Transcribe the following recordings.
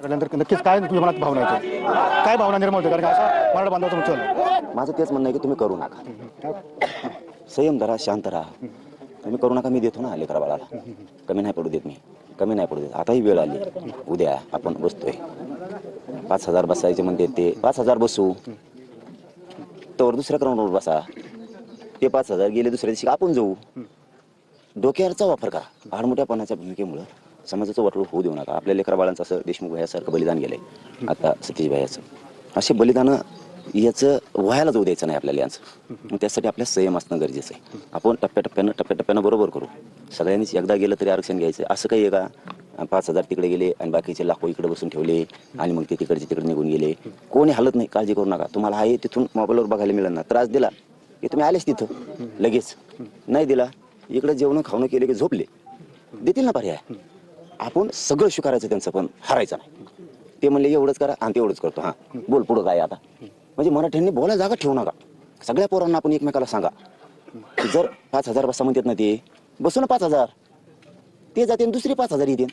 त्यानंतर नक्कीच काय तुझ्या मनात भावना येते काय भावना निर्माण होते? कारण असं मराठा बांधवाचं मुद्दा माझं तेच म्हणणं आहे की तुम्ही करू नका. संयम धरा शांत राहा. तुम्ही करू नका मी देतो ना लेकरा बाळाला. कमी नाही पडू देत मी. कमी नाही पडू देत. आताही वेळ आली. उद्या आपण बसतोय. पाच हजार बसायचे म्हणते ते. पाच हजार बसू. तर दुसऱ्या ग्राउंडवर बसा. ते पाच हजार गेले दुसऱ्या दिवशी आपण जाऊ. डोक्यावरचा वापर करा. आडमोठ्यापणाच्या भूमिकेमुळं. समाजाचं वाटोळ होऊ देऊ नका. आपल्या लेकरा बाळांचं असं देशमुख भयासारखं बलिदान गेलंय. आता सतीश भयाचं. असे बलिदानं याचं व्हायला जाऊ द्यायचं नाही आपल्याला यांचं. मग त्यासाठी आपल्या संयम असणं गरजेचं आहे. आपण टप्प्याटप्प्यानं टप्प्याटप्प्यानं बरोबर करू. सगळ्यांनीच एकदा गेलं तरी आरक्षण घ्यायचं. असं काही आहे का? पाच हजार तिकडे गेले आणि बाकीचे लाखो इकडे बसून ठेवले आणि मग ते तिकडचे तिकडे निघून गेले. कोणी हालत नाही काळजी करू नका. तुम्हाला आहे तिथून मोबाईलवर बघायला मिळेल ना. त्रास दिला की तुम्ही आलेच तिथं. लगेच. नाही दिला. इकडे जेवण खावणं केले की झोपले. देतील ना पर्याय. आपण सगळं स्वीकारायचं त्यांचं पण हरायचं नाही. ते म्हणले एवढंच करा आणि तेवढंच करतो. हां बोल पुढं काय आता. म्हणजे मराठ्यांनी बोलायला जागा ठेवू नका. सगळ्या पोरांना आपण एकमेकाला सांगा. जर पाच हजार बसा म्हणतात ना ते बसू ना पाच हजार. ते जाते दुसरी पाच हजार येते.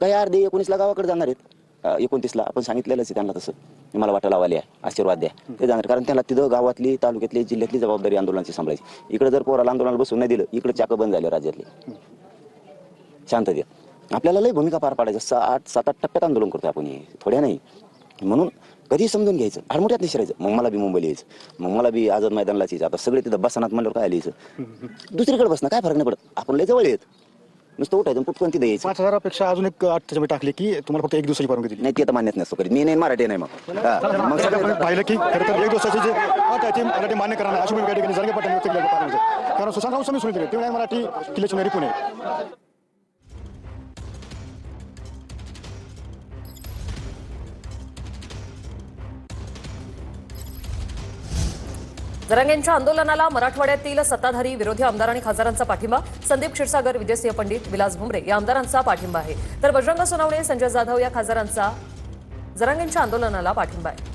काही अर्धे एकोणीसला गावाकडे जाणार आहेत. एकोणतीसला. आपण सांगितलेलंच आहे त्यांना तसं. मला वाटा लावाले आशीर्वाद द्या. ते जाणार. कारण त्यांना तिथं गावातली तालुक्यातली जिल्ह्यातली जबाबदारी आंदोलनाची सांभाळायची. इकडे जर पोराला आंदोलनाला बसून नाही दिलं इकडे चाक बंद झाले राज्यातले. शांततेत आपल्याला लय भूमिका पार पाडायच्या सहा आठ सात आठ टप्प्यात आंदोलन करतो आपण हे. थोड्या नाही. म्हणून कधी समजून घ्यायचं? आडमोठ्यात निसरायचं मग मला बी मुंबईला यायचं. मग मला बी आझाद मैदानालाच यायचं. आता सगळे तिथं बसनात म्हणल्यावर काय यायचं? दुसरीकडे बसणं काय फरक नाही पडत. आपण लय जवळ येत नुसतं उठायचं पुटकन तिथं यायचं. पाच हजारापेक्षा अजून एक त्याच्यामध्ये टाकली की तुम्हाला फक्त एक दिवसाची परवानगी दिली. नाही ते तर मान्यच नसतो करीत मी नाही मराठी नाही मग. हा, मग सगळं आपण पाहिलं की खरं तर एक दिवसाची जे आहे ती मराठी मान्य करा अशी भूमिका ठिकाणी जरगे पाटील व्यक्त केली पाहिजे कारण सुशांत राव समजून दिले ते मराठी किल्ल्याची मेरी पुणे. जरांगेंच्या आंदोलनाला मराठवाड्यातील सत्ताधारी विरोधी आमदार आणि खासदारांचा पाठिंबा संदीप क्षीरसागर विजयसिंह पंडित विलास भुमरे या आमदारांचा पाठिंबा आहे. तर बजरंग सोनवणे संजय जाधव या खासदारांचा जरांगेंच्या आंदोलनाला पाठिंबा आहे.